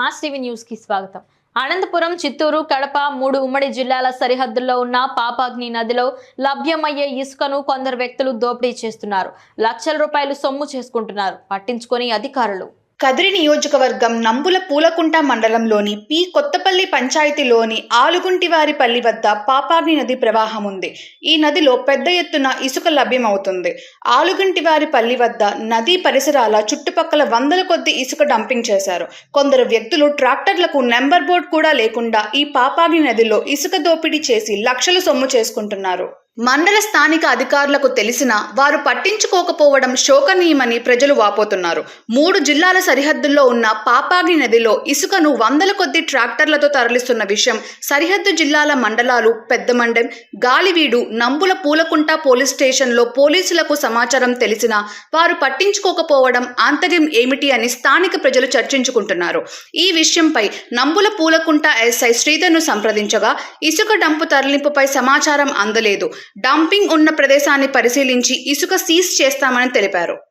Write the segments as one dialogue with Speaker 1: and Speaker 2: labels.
Speaker 1: Mass TV న్యూస్కి స్వాగతం. అనంతపురం చిత్తూరు కడప మూడు ఉమ్మడి జిల్లాల సరిహద్దుల్లో ఉన్న పాపాగ్ని నదిలో లభ్యమయ్యే ఇసుకను కొందరు వ్యక్తులు దోపిడీ చేస్తున్నారు. లక్షల రూపాయలు సొమ్ము చేసుకుంటున్నారు. పట్టించుకొని అధికారులు
Speaker 2: కదిరి నియోజకవర్గం నంబుల పూలకుంట మండలంలోని పి. కొత్తపల్లి పంచాయతీలోని ఆలుగుంటివారిపల్లి వద్ద పాపార్ని నది ప్రవాహం ఉంది. ఈ నదిలో పెద్ద ఎత్తున ఇసుక లభ్యమవుతుంది. ఆలుగుంటివారిపల్లి వద్ద నదీ పరిసరాల చుట్టుపక్కల వందల కొద్ది ఇసుక డంపింగ్ చేశారు. కొందరు వ్యక్తులు ట్రాక్టర్లకు నెంబర్ బోర్డ్ కూడా లేకుండా ఈ పాపార్ని నదిలో ఇసుక దోపిడీ చేసి లక్షలు సొమ్ము చేసుకుంటున్నారు. మండల స్థానిక అధికారులకు తెలిసినా వారు పట్టించుకోకపోవడం శోకనీయమని ప్రజలు వాపోతున్నారు. మూడు జిల్లాల సరిహద్దుల్లో ఉన్న పాపాగ్ని నదిలో ఇసుకను వందల కొద్ది ట్రాక్టర్లతో తరలిస్తున్న విషయం సరిహద్దు జిల్లాల మండలాలు పెద్దమండెం గాలివీడు నంబుల పూలకుంట పోలీస్ స్టేషన్లో పోలీసులకు సమాచారం తెలిసినా వారు పట్టించుకోకపోవడం ఆంతర్యం ఏమిటి అని స్థానిక ప్రజలు చర్చించుకుంటున్నారు. ఈ విషయంపై నంబుల పూలకుంట ఎస్ఐ శ్రీధర్ను సంప్రదించగా ఇసుక డంపు తరలింపుపై సమాచారం అందలేదు. డంపింగ్ ఉన్న ప్రదేశాన్ని పరిశీలించి ఇసుక సీజ్ చేస్తామని తెలిపారు.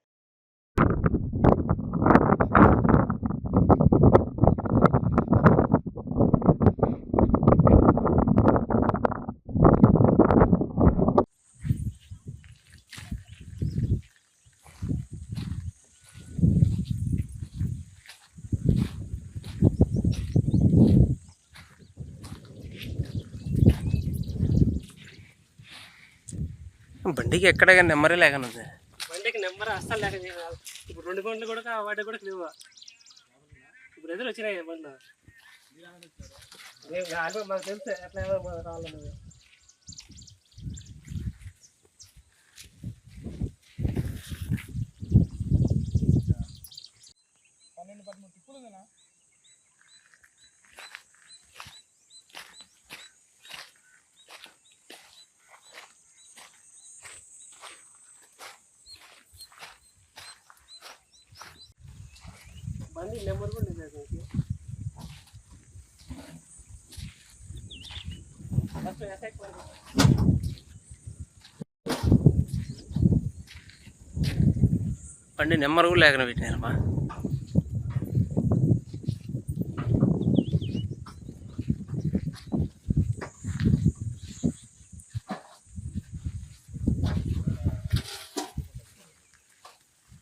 Speaker 3: బండికి ఎక్కడ నెమ్మరే లేకనుంది
Speaker 4: బండికి నెంబర్ అస్సలు లేక. ఇప్పుడు రెండు బండ్లు కూడా వాటి కూడా లేవు. ఇప్పుడు ఎదురు వచ్చినాయి బండ్లు మాకు తెలుసు ఎట్లా రావాలన్నది బండి నెంబర్ కూడా లేదు దీనికి. ఫస్ట్ అటాక్ బండి.
Speaker 3: నెంబర్ నెమ్మరు కూడా లేకన పెట్టినారమ్మా